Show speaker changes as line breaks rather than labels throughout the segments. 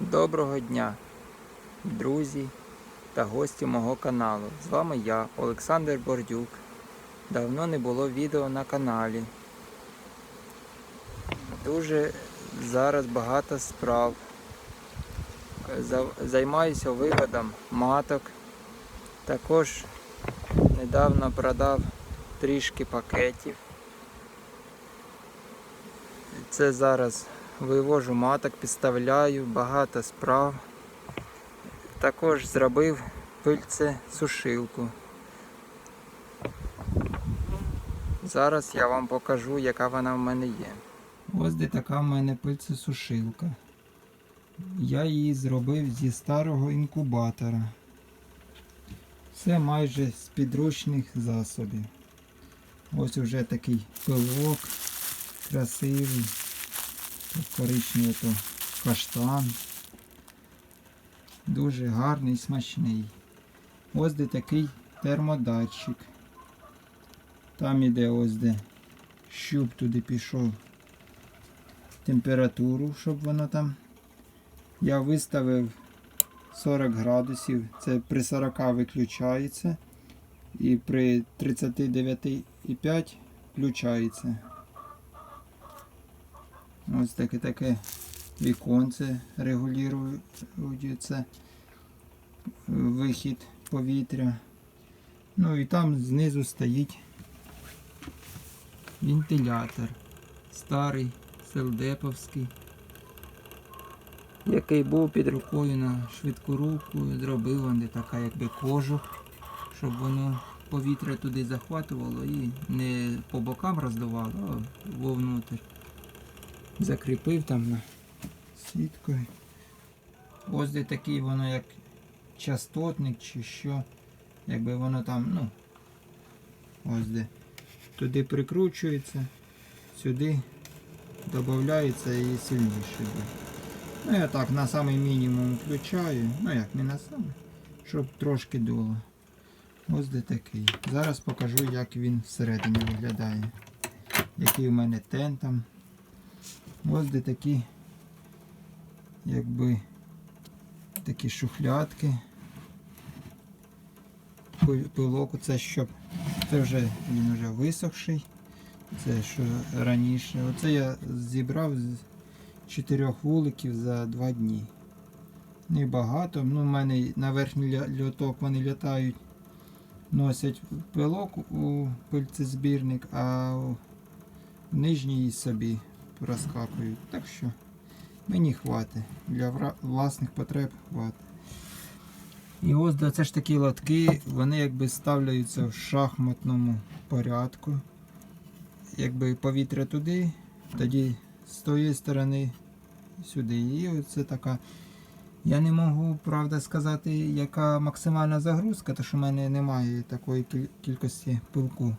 Доброго дня, друзі та гості мого каналу. З вами я, Олександр Бордюк. Давно не було відео на каналі. Дуже зараз багато справ. Займаюся виводом маток. Також недавно продав трішки пакетів. Це зараз вивожу маток, підставляю, багато справ. Також зробив пильце сушилку. Зараз я вам покажу, яка вона в мене є. Ось де така в мене пильце сушилка. Я її зробив зі старого інкубатора. Все майже з підручних засобів. Ось уже такий пилок красивий. Коричневий то каштан. Дуже гарний, смачний. Ось де такий термодатчик. Там іде ось де щуп туди пішов температуру, щоб воно там. Я виставив 40 градусів. Це при 40 виключається. І при 39,5 включається. Ось таке таке віконце регулюється вихід повітря. Ну і там знизу стоїть вентилятор старий, селдеповський, який був під рукою на швидку руку, зробив он така якби кожух, щоб воно повітря туди захватувало і не по бокам роздувало, а вовнутрь закріпив там на сіткою. Ось де такий воно як частотник чи що. Якби воно там, ну, ось де. Туди прикручується, сюди додається і сильніше. Ну я так на самий мінімум включаю, ну як не на самий, щоб трошки дуло. Ось де такий. Зараз покажу, як він всередині виглядає. Який у мене тен там. Де такі, якби такі шухлядки. Пилок, це щоб це вже він вже висохший. Це що раніше. Оце я зібрав з чотирьох вуликів за два дні. Небагато. Ну, в мене на верхній льоток вони літають, носять пилок у пильцезбірник, а у нижній собі розкакують. Так що мені хватить. Для власних потреб хватить. І ось це ж такі лотки, вони якби ставляються в шахматному порядку. Якби повітря туди, тоді з тої сторони сюди. І оце така. Я не можу, правда, сказати, яка максимальна загрузка, тому що в мене немає такої кількості пилку.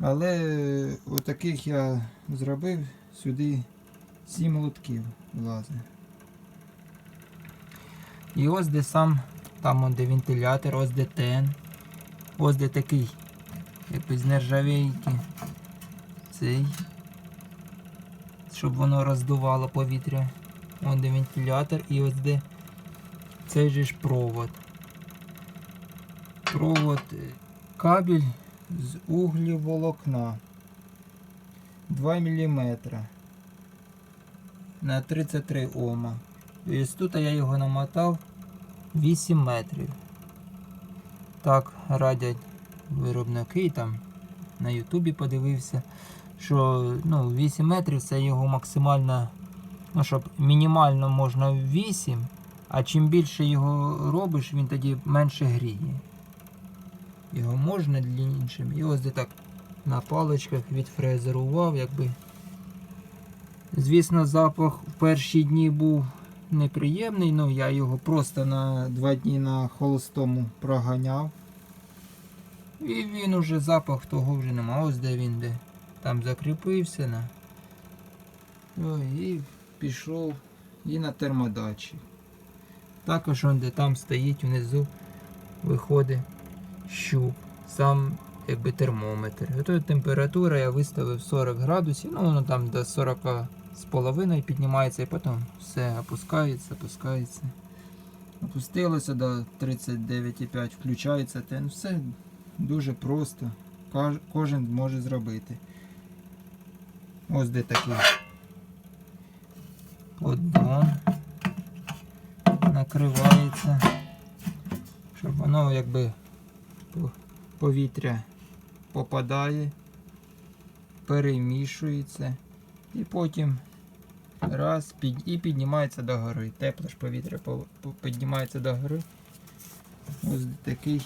Але е, отаких я зробив сюди 7 лотків влазить. І ось де сам, там де вентилятор, ось де тен. Ось де такий, якби з нержавейки. Цей. Щоб воно роздувало повітря. Ось де вентилятор і ось де цей же ж провод. Провод е, кабель з углів волокна 2 мм на 33 Ома. І ось тут я його намотав 8 метрів. Так радять виробники там на Ютубі подивився, що ну, 8 метрів це його максимальна, ну щоб мінімально можна 8, а чим більше його робиш, він тоді менше гріє. Його можна дліншим. І ось де так на паличках відфрезерував, якби. Звісно, запах в перші дні був неприємний, але я його просто на два дні на холостому проганяв. І він уже запах того вже нема. Ось де він де. Там закріпився на. Ой, і пішов і на термодачі. Також он де там стоїть внизу, виходить щуп. Сам якби термометр. Ото температура я виставив 40 градусів, ну воно там до 40 з половиною піднімається і потім все опускається, опускається. Опустилося до 39,5, включається, те ну, все дуже просто. Кож- Кожен може зробити. Ось де такий поддон накривається, щоб воно якби повітря попадає, перемішується і потім раз під, і піднімається до гори. Тепле ж повітря по- по- піднімається до гори. Ось такий.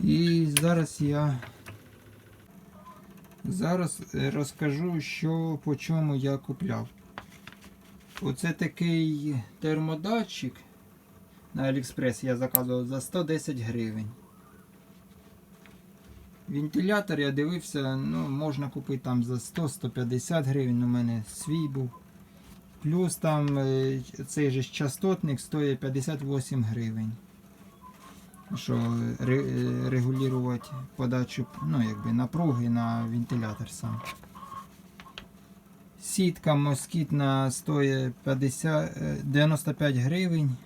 І зараз я зараз розкажу, що по чому я купляв. Оце такий термодатчик на Аліекспрес я заказував за 110 гривень. Вентилятор я дивився, ну, можна купити там за 100-150 гривень, у мене свій був. Плюс там е, цей же частотник стоїть 58 гривень. Що е, регулювати подачу ну, якби, напруги на вентилятор сам. Сітка москітна стоїть 50, е, 95 гривень.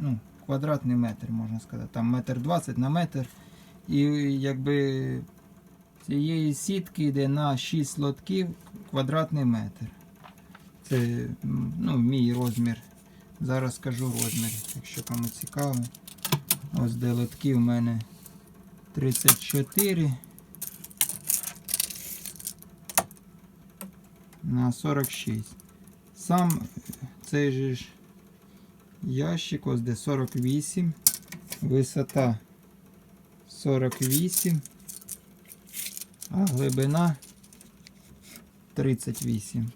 Ну, квадратний метр, можна сказати. Там метр 20 на метр. І якби цієї сітки йде на 6 лотків квадратний метр. Це ну, мій розмір. Зараз скажу розмір, якщо кому цікаво. Ось де лотки у мене 34 на 46. Сам цей же ж ящик, ось де 48, висота 48, а глибина 38.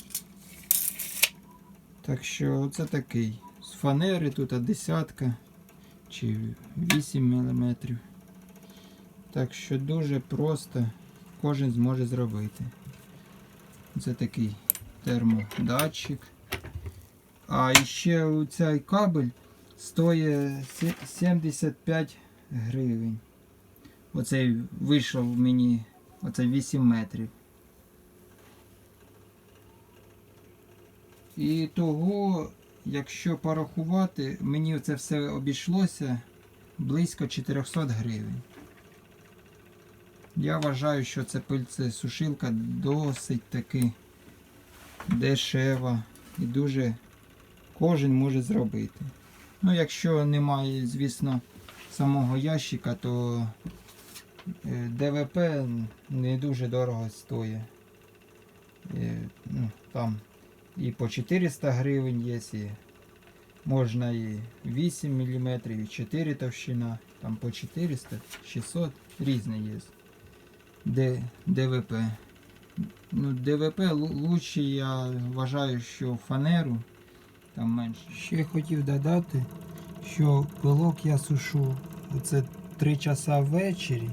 Так що це такий. З фанери тут десятка чи 8 мм. Так що дуже просто кожен зможе зробити. Це такий термодатчик. А ще цей кабель стоїть 75 гривень. Оцей вийшов мені оце 8 метрів. І того, якщо порахувати, мені це все обійшлося близько 400 гривень. Я вважаю, що це пильцесушилка досить таки дешева і дуже кожен може зробити. Ну, якщо немає, звісно, самого ящика, то ДВП не дуже дорого стоїть. Е, Ну, там і по 400 гривень є, і можна і 8 мм, і 4 товщина, там по 400, 600, різні є. Д, ДВП. Ну, ДВП лу- лучше я вважаю, що фанеру там менше. Ще хотів додати, що пилок я сушу оце 3 часа ввечері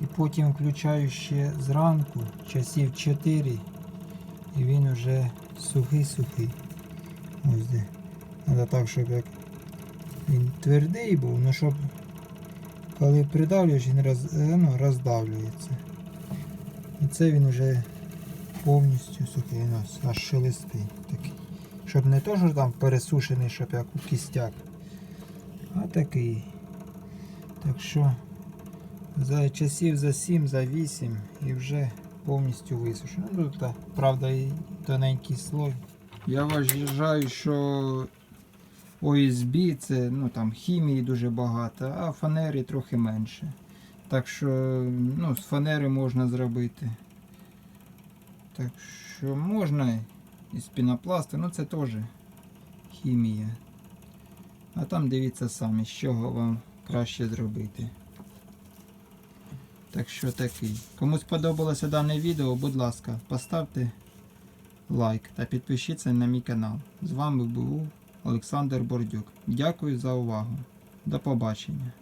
і потім включаю ще зранку, часів 4, і він вже сухий-сухий. Ось де. Треба так, щоб як він твердий був, ну щоб коли придавлюєш, він роз, е, ну, роздавлюється. І це він вже повністю сухий, ну, аж шелестить такий. Щоб не то, що там пересушений, щоб як у кістяк, а такий. Так що за часів за 7, за 8 і вже повністю висушено. Ну, тут, правда, і тоненький слой. Я вважаю, що ОСБ це ну, там, хімії дуже багато, а фанери трохи менше. Так що ну, з фанери можна зробити. Так що можна із пінопласту, ну це теж хімія. А там дивіться самі, з чого вам краще зробити. Так що такий. Кому сподобалося дане відео, будь ласка, поставте лайк та підпишіться на мій канал. З вами був Олександр Бордюк. Дякую за увагу. До побачення.